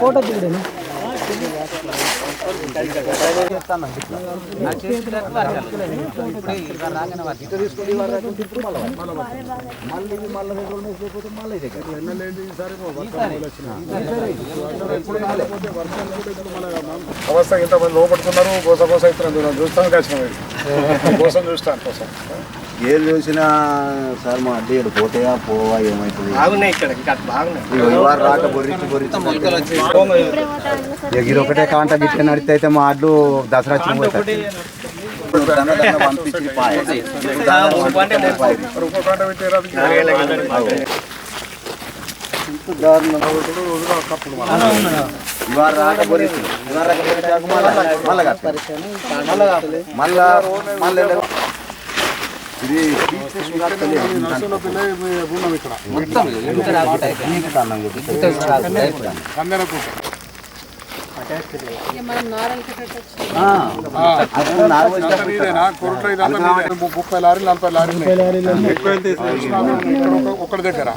Photo தூக்கிடுங்க అవస్థ ఇంతమంది లోపడుతున్నారు గోస గోస అవుతున్నారు. చూస్తాను వచ్చిన కోసం చూస్తాను కోసం. ఏం చూసినా సార్ మా అడ్డీలు పోతాయా పోవా ఏమవుతుంది బాగున్నాయి ఇక్కడ ఇంకా బాగున్నాయి. రాక బొరించి బొరించి ఇది ఒకటే కాంట గిట్ల నడితే అయితే మా అడ్లు దసరా మళ్ళా మళ్ళా ఇది పీచు ముప్పై లారీలు నలభై లారీలు ఒకటి దగ్గర.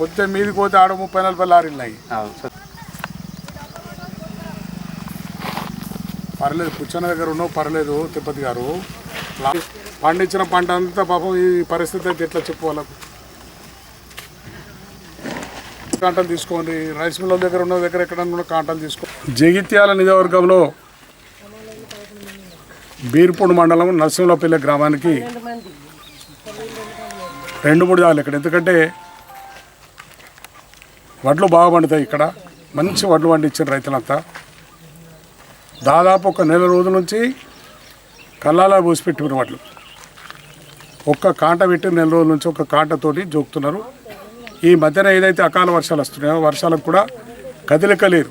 కొంచెం మీది పోతే ఆడ ముప్పై నలభై లారీలు ఉన్నాయి. పర్లేదు పుచ్చన్న దగ్గర ఉన్నావు పర్లేదు తిరుపతి గారు. పండించిన పంట అంతా పాపం ఈ పరిస్థితి అయితే ఎట్లా చెప్పు వాళ్ళకు? కాంటలు తీసుకోండి. రైస్ మిల్ల దగ్గర ఉన్న దగ్గర ఎక్కడన్నా ఉన్న కాంటలు తీసుకో. జగిత్యాల నియోజకవర్గంలో బీర్పూడి మండలం నరసింహపల్లి గ్రామానికి రెండు మూడు జాగాలు ఇక్కడ. ఎందుకంటే వడ్లు బాగా పండుతాయి ఇక్కడ. మంచి వడ్లు పండించారు రైతులంతా. దాదాపు ఒక నెల రోజుల నుంచి కల్లాలా పోసిపెట్టిన వడ్లు. ఒక్క కాంట పెట్టి నెల రోజుల నుంచి ఒక కాంటతోటి జోకుతున్నారు. ఈ మధ్యన ఏదైతే అకాల వర్షాలు వస్తున్నాయో వర్షాలకు కూడా కదలికలేరు.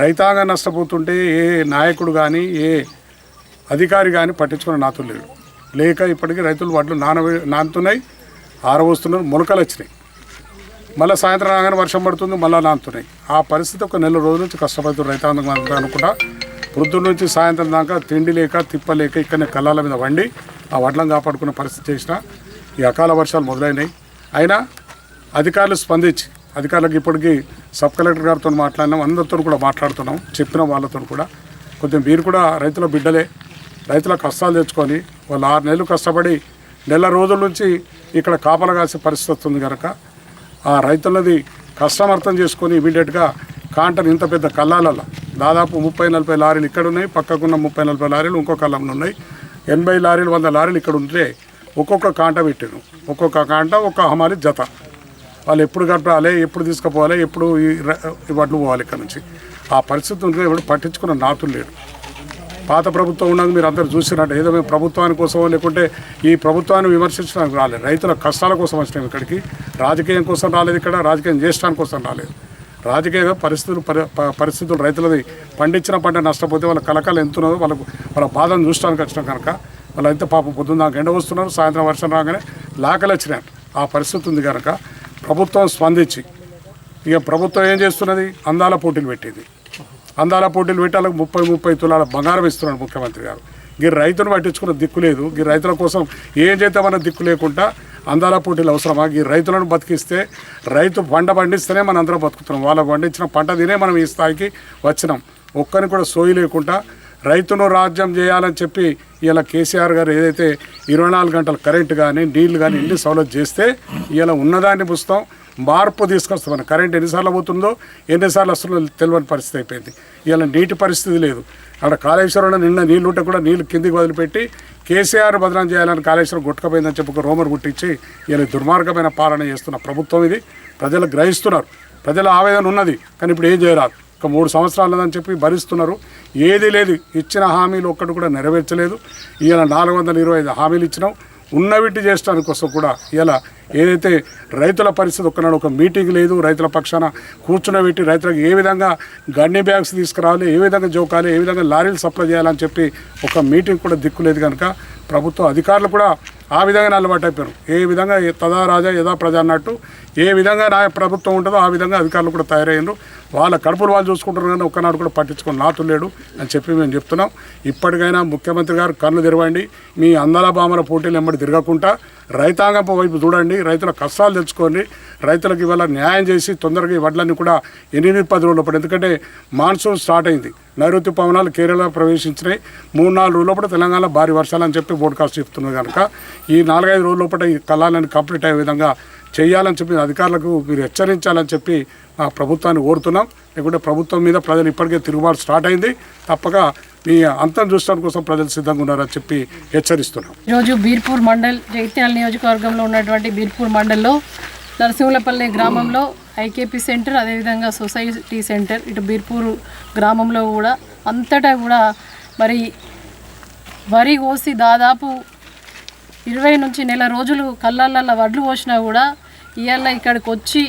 రైతాంగం నష్టపోతుంటే ఏ నాయకుడు కానీ ఏ అధికారి కానీ పట్టించుకున్న నాతో లేడు. లేక ఇప్పటికీ రైతులు వడ్లు నాన నానుతున్నాయి ఆరవస్తున్నారు మొలకలు వచ్చినాయి. మళ్ళీ సాయంత్రం రాగానే వర్షం పడుతుంది మళ్ళీ నానుతున్నాయి. ఆ పరిస్థితి ఒక నెల రోజుల నుంచి కష్టపడుతున్న రైతాంగం అనుకుంటా. వృద్ధుల నుంచి సాయంత్రం దాకా తిండి లేక తిప్పలేక ఇక్కడనే కళ్ళాల మీద వండి ఆ వడ్లను కాపాడుకున్న పరిస్థితి చేసిన ఈ అకాల వర్షాలు మొదలైనాయి. అయినా అధికారులు స్పందించి అధికారులకు ఇప్పటికీ సబ్ కలెక్టర్ గారితో మాట్లాడినాం అందరితో కూడా మాట్లాడుతున్నాం చెప్పిన వాళ్ళతో కూడా. కొంచెం మీరు కూడా రైతుల బిడ్డలే రైతుల కష్టాలు తెచ్చుకొని వాళ్ళు ఆరు నెలలు కష్టపడి నెల రోజుల నుంచి ఇక్కడ కాపలా కాసే పరిస్థితి వస్తుంది కనుక ఆ రైతులది కష్టం అర్థం చేసుకొని ఇమీడియట్గా కాంటర్ ఇంత పెద్ద కళ్ళాలలో దాదాపు ముప్పై నలభై లారీలు ఇక్కడ ఉన్నాయి పక్కకున్న ముప్పై నలభై లారీలు ఇంకో కళ్ళంలో ఉన్నాయి. ఎనభై లారీలు వంద లారీలు ఇక్కడ ఉంటే ఒక్కొక్క కాంట పెట్టాను ఒక్కొక్క కాంట ఒక్క హమాలి జత. వాళ్ళు ఎప్పుడు కట్టాలి ఎప్పుడు తీసుకుపోవాలి ఎప్పుడు ఈ వడ్లు పోవాలి ఇక్కడ నుంచి. ఆ పరిస్థితి ఉంటే ఎవరు పట్టించుకున్న నాతులు లేడు పాత ప్రభుత్వం ఉన్నది మీరు అందరు చూసినట్టు ఏదో మేము ప్రభుత్వాని కోసమో లేకుంటే ఈ ప్రభుత్వాన్ని విమర్శించడానికి రాలేదు. రైతుల కష్టాల కోసం వచ్చినాం ఇక్కడికి. రాజకీయం కోసం రాలేదు ఇక్కడ రాజకీయం చేయడానికి కోసం రాలేదు. రాజకీయ పరిస్థితులు పరి- పరిస్థితులు రైతులది పండించిన పంట నష్టపోతే వాళ్ళ కలకాలు ఎంత ఉన్నదో వాళ్ళకు వాళ్ళ బాధను చూడడానికి వచ్చినాం కనుక వాళ్ళంతా పాపం పొద్దున్న ఎండ వస్తున్నారు సాయంత్రం వర్షం రాగానే లాకలు వచ్చినాయి. ఆ పరిస్థితి ఉంది కనుక ప్రభుత్వం స్పందించి ఇక ప్రభుత్వం ఏం చేస్తున్నది? అందాల పోటీలు పెట్టింది. అందాల పోటీలు పెట్టి వాళ్ళకి ముప్పై ముప్పై తులాల బంగారం ఇస్తున్నాడు ముఖ్యమంత్రి గారు. ఈ రైతును పట్టించుకున్న దిక్కు లేదు. ఈ రైతుల కోసం ఏం చేద్దామన్న దిక్కు లేకుండా అందాల పోటీలు అవసరమా? ఈ రైతులను బతికిస్తే రైతు పంట పండిస్తేనే మనం అందరం బతుకుతున్నాం. వాళ్ళకు పండించిన పంట తినే మనం ఈ స్థాయికి వచ్చినాం. ఒక్కరిని కూడా సోయి లేకుండా రైతును రాజ్యం చేయాలని చెప్పి ఇలా కేసీఆర్ గారు ఏదైతే ఇరవై నాలుగు గంటల కరెంటు కానీ నీళ్ళు కానీ ఇన్ని సౌలభ్యం చేస్తే ఇలా ఉన్నదాన్ని పుస్తాం. మార్పు తీసుకొస్తామని. కరెంట్ ఎన్నిసార్లు పోతుందో ఎన్నిసార్లు అసలు తెలియని పరిస్థితి అయిపోయింది. ఇలా నీటి పరిస్థితి లేదు. అక్కడ కాళేశ్వరంలో నిన్న నీళ్ళు ఉంటే కూడా నీళ్ళు కిందికి వదిలిపెట్టి కేసీఆర్ బదనం చేయాలని కాళేశ్వరం గుట్టకపోయిందని చెప్పి ఒక రోమర్ గుట్టించి ఇలా దుర్మార్గమైన పాలన చేస్తున్న ప్రభుత్వం ఇది. ప్రజలు గ్రహిస్తున్నారు. ప్రజల ఆవేదన ఉన్నది. కానీ ఇప్పుడు ఏం చేయరాదు. ఒక మూడు సంవత్సరాలని చెప్పి భరిస్తున్నారు. ఏది లేదు. ఇచ్చిన హామీలు ఒక్కటి కూడా నెరవేర్చలేదు. ఇలా నాలుగు వందల ఇరవై ఐదు హామీలు ఇచ్చినాం. ఉన్నవిటి చేయడానికి కోసం కూడా ఇలా ఏదైతే రైతుల పరిస్థితి ఒక్కనాడు ఒక మీటింగ్ లేదు రైతుల పక్షాన కూర్చునబెట్టి రైతులకు ఏ విధంగా గన్ని బ్యాగ్స్ తీసుకురావాలి ఏ విధంగా జోకాలి ఏ విధంగా లారీలు సప్లై చేయాలని చెప్పి ఒక మీటింగ్ కూడా దిక్కు లేదు కనుక ప్రభుత్వ అధికారులు కూడా ఆ విధంగా అలవాటు అయిపోయారు. ఏ విధంగా తదా రాజా యథా ప్రజ అన్నట్టు ఏ విధంగా నా ప్రభుత్వం ఉంటుందో ఆ విధంగా అధికారులు కూడా తయారయ్యారు. వాళ్ళ కడుపులు వాళ్ళు చూసుకుంటారు కానీ ఒక్కనాడు కూడా పట్టించుకుని నాతు లేడు అని చెప్పి మేము చెప్తున్నాం. ఇప్పటికైనా ముఖ్యమంత్రి గారు కళ్ళు తెరవండి. మీ అందాల బామల పోటీలు ఎమ్మడి తిరగకుండా రైతాంగం వైపు చూడండి రైతుల కష్టాలు తెచ్చుకోండి రైతులకు ఇవాళ న్యాయం చేసి తొందరగా ఈ వడ్లన్నీ కూడా ఎనిమిది పది రోజుల పాటు ఎందుకంటే మాన్సూన్ స్టార్ట్ అయింది. నైరుతి పవనాలు కేరళ ప్రవేశించినాయి. మూడు నాలుగు రోజుల పాటు తెలంగాణ భారీ వర్షాలు అని చెప్పి బోర్డుకాస్ట్ చెప్తున్నారు కనుక ఈ నాలుగైదు రోజుల పాటు ఈ కళాలను కంప్లీట్ అయ్యే విధంగా చేయాలని చెప్పి అధికారులకు మీరు హెచ్చరించాలని చెప్పి మా ప్రభుత్వాన్ని కోరుతున్నాం. లేకుంటే ప్రభుత్వం మీద ప్రజలు ఇప్పటికే తిరుగుబాటు స్టార్ట్ అయింది. తప్పక మీ అంతం చూడడానికి కోసం ప్రజలు సిద్ధంగా ఉన్నారని చెప్పి హెచ్చరిస్తున్నాం. ఈరోజు బీర్పూర్ మండల్ జగిత్యాల నియోజకవర్గంలో ఉన్నటువంటి బీర్పూర్ మండల్లో నరసింహులపల్లి గ్రామంలో ఐకేపీ సెంటర్ అదేవిధంగా సొసైటీ సెంటర్ ఇటు బీర్పూర్ గ్రామంలో కూడా అంతటా కూడా మరి వరి కోసి దాదాపు ఇరవై నుంచి నెల రోజులు కళ్ళల్లో వడ్లు పోసినా కూడా ఇవాళ ఇక్కడికి వచ్చి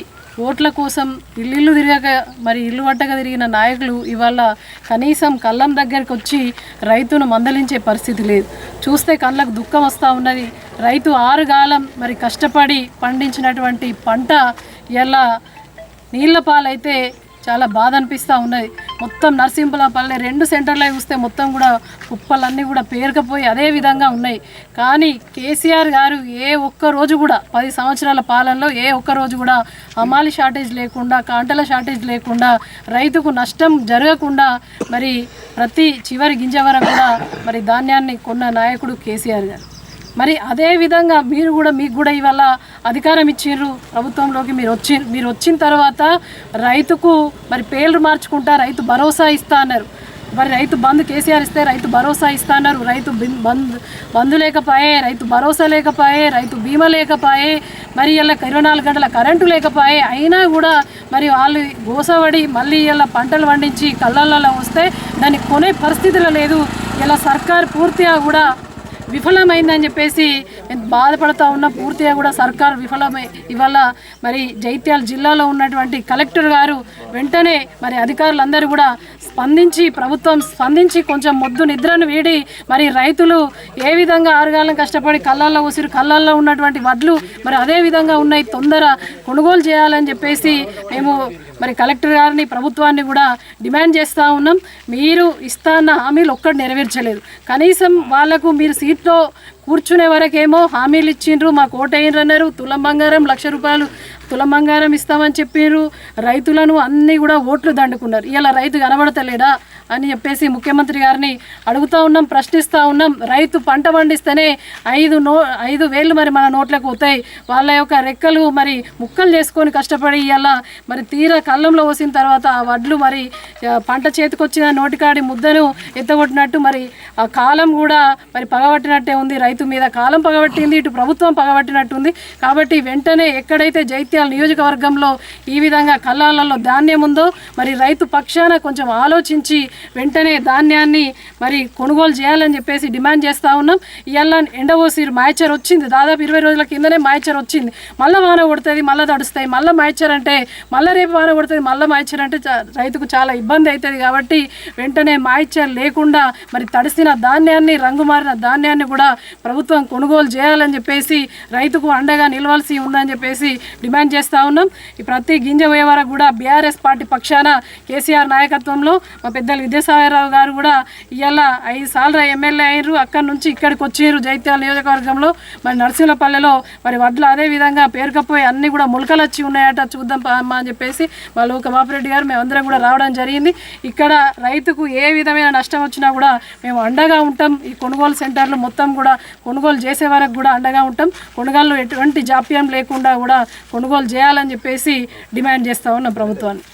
ఓట్ల కోసం ఇల్లు తిరగక మరి ఇల్లు పట్టక తిరిగిన నాయకులు ఇవాళ కనీసం కళ్ళం దగ్గరికి వచ్చి రైతును మందలించే పరిస్థితి లేదు. చూస్తే కళ్ళకు దుఃఖం వస్తూ ఉన్నది. రైతు ఆరుగాలం మరి కష్టపడి పండించినటువంటి పంట ఇలా నీళ్ళ పాలైతే చాలా బాధ అనిపిస్తూ ఉన్నది. మొత్తం నరసింహులపల్లె రెండు సెంటర్లో చూస్తే మొత్తం కూడా కుప్పలన్నీ కూడా పేరుకపోయి అదే విధంగా ఉన్నాయి. కానీ కేసీఆర్ గారు ఏ ఒక్క రోజు కూడా పది సంవత్సరాల పాలనలో ఏ ఒక్క రోజు కూడా అమాలి షార్టేజ్ లేకుండా కాంటల షార్టేజ్ లేకుండా రైతుకు నష్టం జరగకుండా మరి ప్రతి చివరి గింజ వరకు కూడా మరి ధాన్యాన్ని కొన్న నాయకుడు కేసీఆర్ గారు. మరి అదే విధంగా మీరు కూడా మీకు కూడా ఇవాళ అధికారం ఇచ్చిర్రు ప్రభుత్వంలోకి. మీరు వచ్చి మీరు వచ్చిన తర్వాత రైతుకు మరి పేర్లు మార్చుకుంటా రైతు భరోసా ఇస్తా అన్నారు. మరి రైతు బంధు కేసీఆర్ ఇస్తే రైతు భరోసా ఇస్తా అన్నారు. రైతు బంద్ బంధు బంధు లేకపోయే రైతు భరోసా లేకపోయే రైతు బీమా లేకపోయే మరి ఇలా ఇరవై నాలుగు గంటల కరెంటు లేకపోయే అయినా కూడా మరి వాళ్ళు గోసవడి మళ్ళీ ఇలా పంటలు పండించి కళ్ళల్లో వస్తే దాన్ని కొనే పరిస్థితిలో లేదు. ఇలా సర్కార్ పూర్తిగా కూడా విఫలమైందని చెప్పేసి నేను బాధపడతా ఉన్న. పూర్తిగా కూడా సర్కార్ విఫలమై ఇవాళ మరి జైత్యాల జిల్లాలో ఉన్నటువంటి కలెక్టర్ గారు వెంటనే మరి అధికారులందరూ కూడా స్పందించి ప్రభుత్వం స్పందించి కొంచెం మొద్దు నిద్రను వీడి మరి రైతులు ఏ విధంగా ఆరుగాలం కష్టపడి కళ్ళల్లో ఉసిరు కళ్ళల్లో ఉన్నటువంటి వడ్లు మరి అదే విధంగా ఉన్నాయి. తొందర కొనుగోలు చేయాలని చెప్పేసి మేము మరి కలెక్టర్ గారిని ప్రభుత్వాన్ని కూడా డిమాండ్ చేస్తూ ఉన్నాం. మీరు ఇస్తా అన్న హామీలు ఒక్కటి నెరవేర్చలేదు. కనీసం వాళ్ళకు మీరు సీట్లో కూర్చునే వరకేమో హామీలు ఇచ్చిండ్రు మాకు ఓటేయండ్రు అన్నారు తులం బంగారం లక్ష రూపాయలు తులం బంగారం ఇస్తామని చెప్పిండ్రు రైతులను అన్నీ కూడా ఓట్లు దండుకున్నారు. ఇలా రైతు కనబడతలేడా? అని చెప్పేసి ముఖ్యమంత్రి గారిని అడుగుతా ఉన్నాం ప్రశ్నిస్తూ ఉన్నాం. రైతు పంట పండిస్తేనే ఐదు నో ఐదు వేలు మరి మన నోట్లకు పోతాయి వాళ్ళ యొక్క రెక్కలు మరి ముక్కలు చేసుకొని కష్టపడి ఇవాళ మరి తీరా కళ్ళంలో పోసిన తర్వాత ఆ వడ్లు మరి పంట చేతికొచ్చిన నోటికాడి ముద్దను ఎత్తగొట్టినట్టు మరి ఆ కాలం కూడా మరి పగబట్టినట్టే ఉంది. రైతు మీద కాలం పగబట్టింది ఇటు ప్రభుత్వం పగబట్టినట్టుంది కాబట్టి వెంటనే ఎక్కడైతే జైత్యాల నియోజకవర్గంలో ఈ విధంగా కళ్ళాలలో ధాన్యం ఉందో మరి రైతు పక్షాన కొంచెం ఆలోచించి వెంటనే ధాన్యాన్ని మరి కొనుగోలు చేయాలని చెప్పేసి డిమాండ్ చేస్తూ ఉన్నాం. ఇవాళ ఎండబోసిరు మాయచర్ వచ్చింది. దాదాపు ఇరవై రోజుల కిందనే మాయచర్ వచ్చింది. మళ్ళీ వాన కొడుతుంది మళ్ళీ తడుస్తాయి మళ్ళీ మాయచర్ అంటే మళ్ళీ రేపు వాన కొడుతుంది మళ్ళీ మాయచర్ అంటే చా- రైతుకు చాలా ఇబ్బంది అవుతుంది కాబట్టి వెంటనే మాయచర్ లేకుండా మరి తడిసిన ధాన్యాన్ని రంగు మారిన ధాన్యాన్ని కూడా ప్రభుత్వం కొనుగోలు చేయాలని చెప్పేసి రైతుకు అండగా నిలవాల్సి ఉందని చెప్పేసి డిమాండ్ చేస్తూ ఉన్నాం. ఈ ప్రతి గింజ పోయే వరకు కూడా బీఆర్ఎస్ పార్టీ పక్షాన కేసీఆర్ నాయకత్వంలో మా పెద్దలు విద్యాసాగరరావు గారు కూడా ఇవాళ ఐదు సార్లు ఎమ్మెల్యే అయ్యారు. అక్కడి నుంచి ఇక్కడికి వచ్చారు జైత్యాల నియోజకవర్గంలో. మరి నర్సింహపల్లెలో మరి వడ్లు అదే విధంగా పేరుకపోయి అన్ని కూడా ములకలు వచ్చి ఉన్నాయట చూద్దాం అమ్మ అని చెప్పేసి మా లోక బాపిరెడ్డి గారు మేమందరం కూడా రావడం జరిగింది. ఇక్కడ రైతుకు ఏ విధమైన నష్టం వచ్చినా కూడా మేము అండగా ఉంటాం. ఈ కొనుగోలు సెంటర్లు మొత్తం కూడా కొనుగోలు చేసే వరకు కూడా అండగా ఉంటాం. కొనుగోలు ఎటువంటి జాప్యం లేకుండా కూడా కొనుగోలు చేయాలని చెప్పేసి డిమాండ్ చేస్తా ఉన్నాం ప్రభుత్వాన్ని.